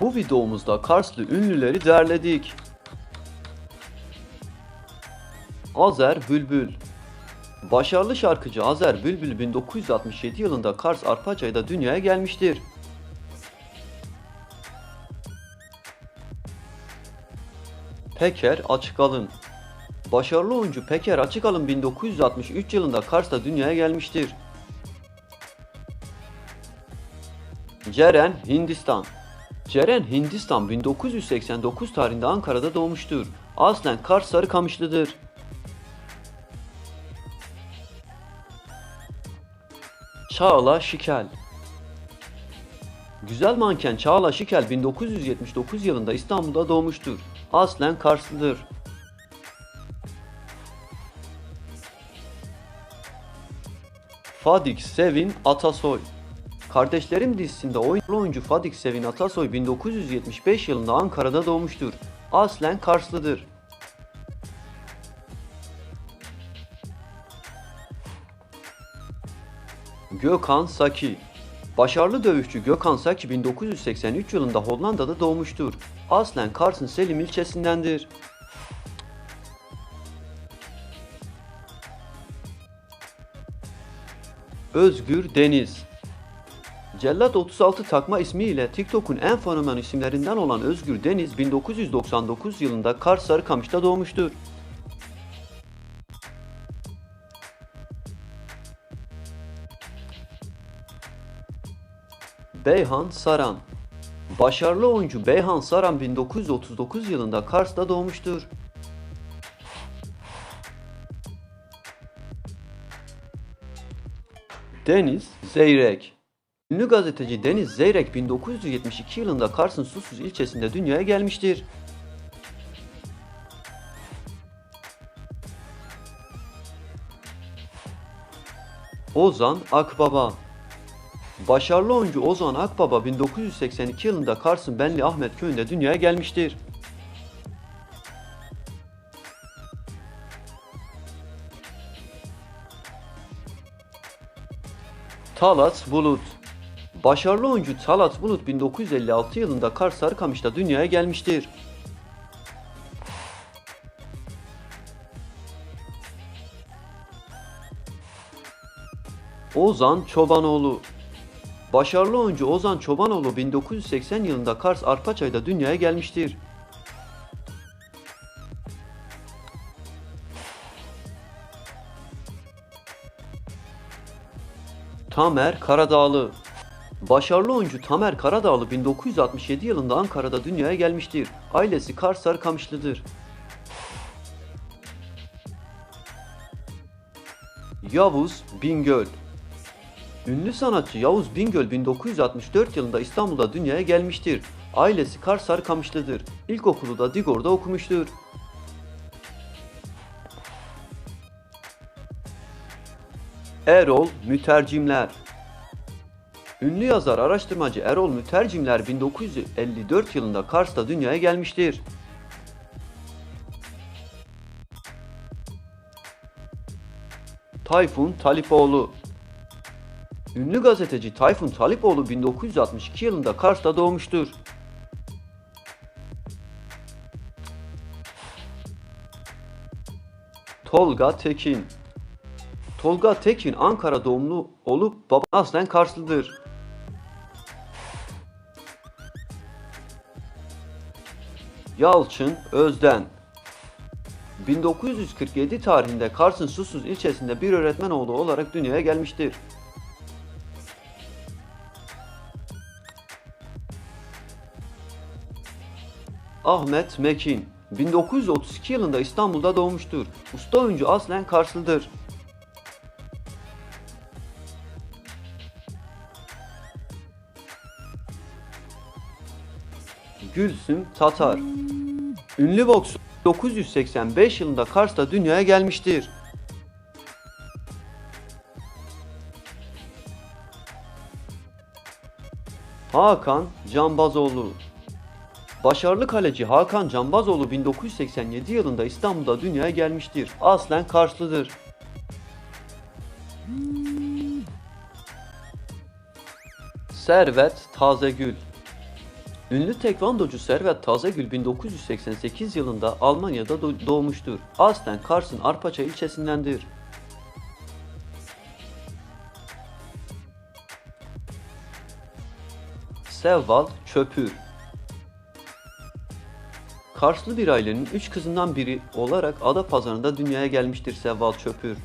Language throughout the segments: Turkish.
Bu videomuzda Karslı ünlüleri derledik. Azer Bülbül Başarılı şarkıcı Azer Bülbül 1967 yılında Kars Arpacay'da dünyaya gelmiştir. Peker Açıkalın Başarılı oyuncu Peker Açıkalın 1963 yılında Kars'ta dünyaya gelmiştir. Ceren Hindistan Ceren Hindistan 1989 tarihinde Ankara'da doğmuştur. Aslen Kars Sarıkamışlıdır. Çağla Şikel Güzel manken Çağla Şikel 1979 yılında İstanbul'da doğmuştur. Aslen Karslıdır. Fadik Sevin Atasoy Kardeşlerim dizisinde oyuncu oyuncu Fadik Sevin Atasoy 1975 yılında Ankara'da doğmuştur. Aslen Karslıdır. Gökhan Saki Başarılı dövüşçü Gökhan Saki 1983 yılında Hollanda'da doğmuştur. Aslen Kars'ın Selim ilçesindendir. Özgür Deniz Cellat 36 takma ismiyle TikTok'un en fenomen isimlerinden olan Özgür Deniz 1999 yılında Kars Sarıkamış'ta doğmuştur. Beyhan Saran Başarılı oyuncu Beyhan Saran 1939 yılında Kars'ta doğmuştur. Deniz Zeyrek Ünlü gazeteci Deniz Zeyrek 1972 yılında Kars'ın Susuz ilçesinde dünyaya gelmiştir. Ozan Akbaba Başarılı oyuncu Ozan Akbaba 1982 yılında Kars'ın Benli Ahmet köyünde dünyaya gelmiştir. Talat Bulut Başarılı oyuncu Talat Bulut 1956 yılında Kars Sarıkamış'ta dünyaya gelmiştir. Ozan Çobanoğlu Başarılı oyuncu Ozan Çobanoğlu 1980 yılında Kars Arpaçay'da dünyaya gelmiştir. Tamer Karadağlı Başarılı oyuncu Tamer Karadağlı 1967 yılında Ankara'da dünyaya gelmiştir. Ailesi Kars Sarıkamışlıdır. Yavuz Bingöl Ünlü sanatçı Yavuz Bingöl 1964 yılında İstanbul'da dünyaya gelmiştir. Ailesi Kars Sarıkamışlıdır. İlkokulu da Digor'da okumuştur. Erol Mütercimler Ünlü yazar araştırmacı Erol Mütercimler 1954 yılında Kars'ta dünyaya gelmiştir. Tayfun Talipoğlu Ünlü gazeteci Tayfun Talipoğlu 1962 yılında Kars'ta doğmuştur. Tolga Tekin Tolga Tekin Ankara doğumlu olup baba aslen Karslıdır. Yalçın Özden 1947 tarihinde Kars'ın Susuz ilçesinde bir öğretmen oğlu olarak dünyaya gelmiştir. Ahmet Mekin 1932 yılında İstanbul'da doğmuştur. Usta oyuncu aslen Karslıdır. Gülsüm Tatar Ünlü boksör 1985 yılında Kars'ta dünyaya gelmiştir. Hakan Cambazoğlu Başarılı kaleci Hakan Cambazoğlu 1987 yılında İstanbul'da dünyaya gelmiştir. Aslen Karslıdır. Servet Tazegül Ünlü tekvandocu Servet Tazegül 1988 yılında Almanya'da do- doğmuştur. Aslen Kars'ın Arpaça ilçesindendir. Sevval Çöpür Karslı bir ailenin üç kızından biri olarak Adapazarı'nda dünyaya gelmiştir Sevval Çöpür.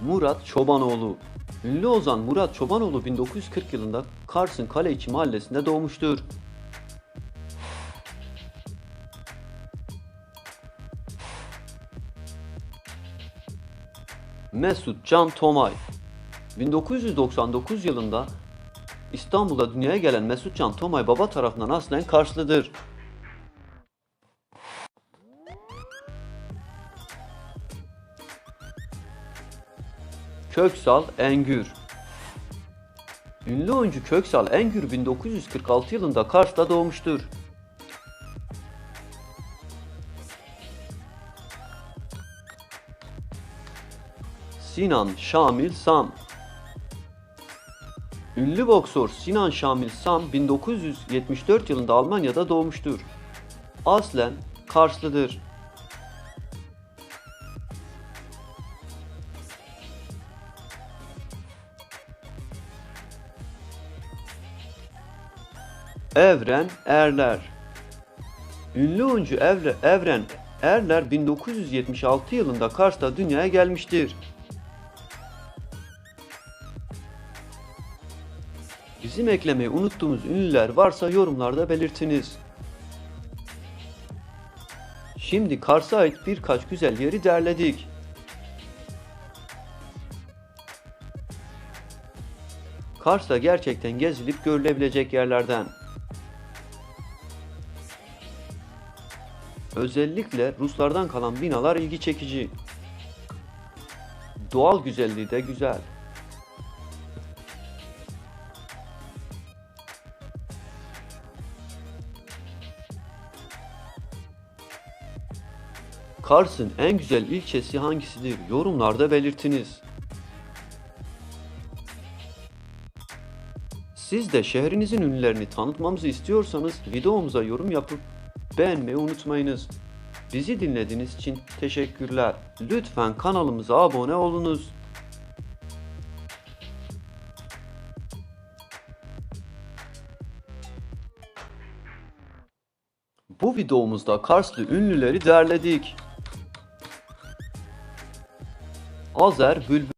Murat Çobanoğlu Ünlü ozan Murat Çobanoğlu 1940 yılında Kars'ın Kaleiçi mahallesinde doğmuştur. Mesut Can Tomay 1999 yılında İstanbul'da dünyaya gelen Mesut Can Tomay baba tarafından aslen Karslıdır. Köksal Engür Ünlü oyuncu Köksal Engür 1946 yılında Kars'ta doğmuştur. Sinan Şamil Sam Ünlü boksör Sinan Şamil Sam 1974 yılında Almanya'da doğmuştur. Aslen Karslıdır. Evren Erler Ünlü oyuncu Evre, Evren Erler 1976 yılında Kars'ta dünyaya gelmiştir. Bizim eklemeyi unuttuğumuz ünlüler varsa yorumlarda belirtiniz. Şimdi Kars'a ait birkaç güzel yeri derledik. Kars'ta gerçekten gezilip görülebilecek yerlerden. Özellikle Ruslardan kalan binalar ilgi çekici. Doğal güzelliği de güzel. Kars'ın en güzel ilçesi hangisidir? Yorumlarda belirtiniz. Siz de şehrinizin ünlülerini tanıtmamızı istiyorsanız videomuza yorum yapıp beğenmeyi unutmayınız. Bizi dinlediğiniz için teşekkürler. Lütfen kanalımıza abone olunuz. Bu videomuzda Karslı ünlüleri derledik. Azer Bülbül